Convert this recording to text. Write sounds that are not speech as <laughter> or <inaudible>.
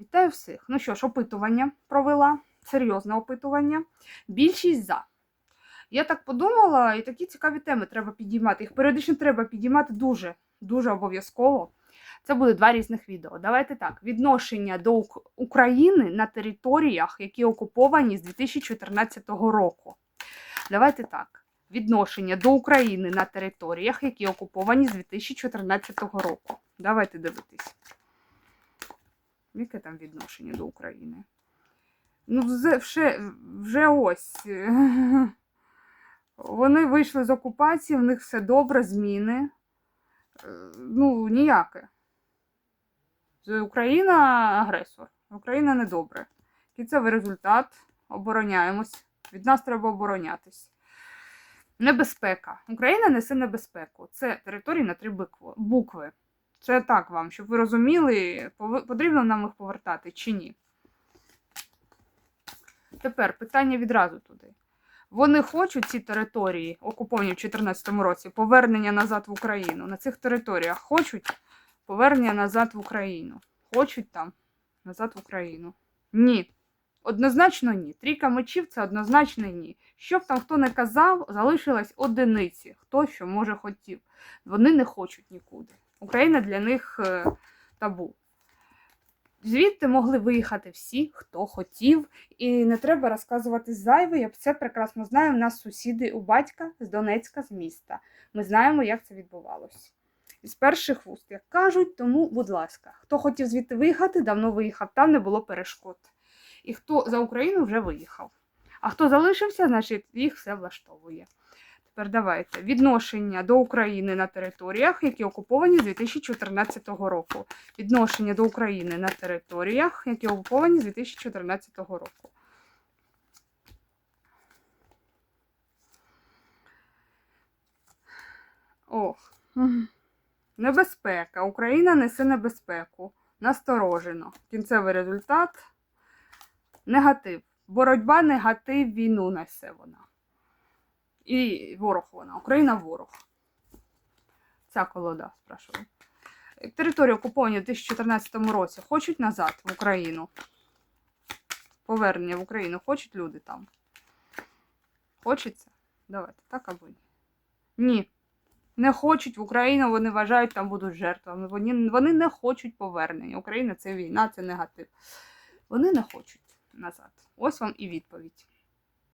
Вітаю всіх. Ну що ж, опитування провела, серйозне опитування. Більшість за. Я так подумала, і такі цікаві теми треба підіймати. Їх періодично треба підіймати дуже, дуже обов'язково. Це буде два різних відео. Давайте так: відношення до України на територіях, які окуповані з 2014 року. Давайте так. Відношення до України на територіях, які окуповані з 2014 року. Давайте дивитись. Яке там відношення до України? Ну, вже, вже, ось. <laughs> Вони вийшли з окупації, в них все добре, зміни. Е, Ну, ніяке. Україна агресор. Україна недобре. Кінцевий результат. Обороняємось. Від нас треба оборонятись. Небезпека. Україна несе небезпеку. Це території на три букви. Це так вам, щоб ви розуміли, потрібно нам їх повертати чи ні. Тепер питання відразу туди. Вони хочуть ці території, окуповані в 2014 році, повернення назад в Україну. На цих територіях хочуть повернення назад в Україну. Хочуть там назад в Україну. Ні. Однозначно ні. Трійка мечів це однозначно ні. Що б там хто не казав, залишилась одиниці. Хто що може хотів. Вони не хочуть нікуди. Україна для них е, табу. Звідти могли виїхати всі, хто хотів, і не треба розказувати зайве. Я це прекрасно знаю. У нас сусіди у батька з Донецька, з міста. Ми знаємо, як це відбувалося. Із перших вуст, як кажуть, тому, будь ласка, хто хотів звідти виїхати, давно виїхав, там не було перешкод. І хто за Україну вже виїхав. А хто залишився, значить їх все влаштовує. Тепер давайте відношення до України на територіях, які окуповані з 2014 року. Відношення до України на територіях, які окуповані з 2014 року. Ох. Небезпека. Україна несе небезпеку. Насторожено. Кінцевий результат негатив. Боротьба, негатив, війну несе вона. І ворог вона. Україна ворог. Ця колода, спрашиваю. Територію окуповані в 2014 році хочуть назад в Україну. Повернення в Україну хочуть люди там. Хочеться? Давайте, так або ні. Ні. Не хочуть в Україну, вони вважають, там будуть жертвами. Вони, вони не хочуть повернення. Україна це війна, це негатив. Вони не хочуть назад. Ось вам і відповідь.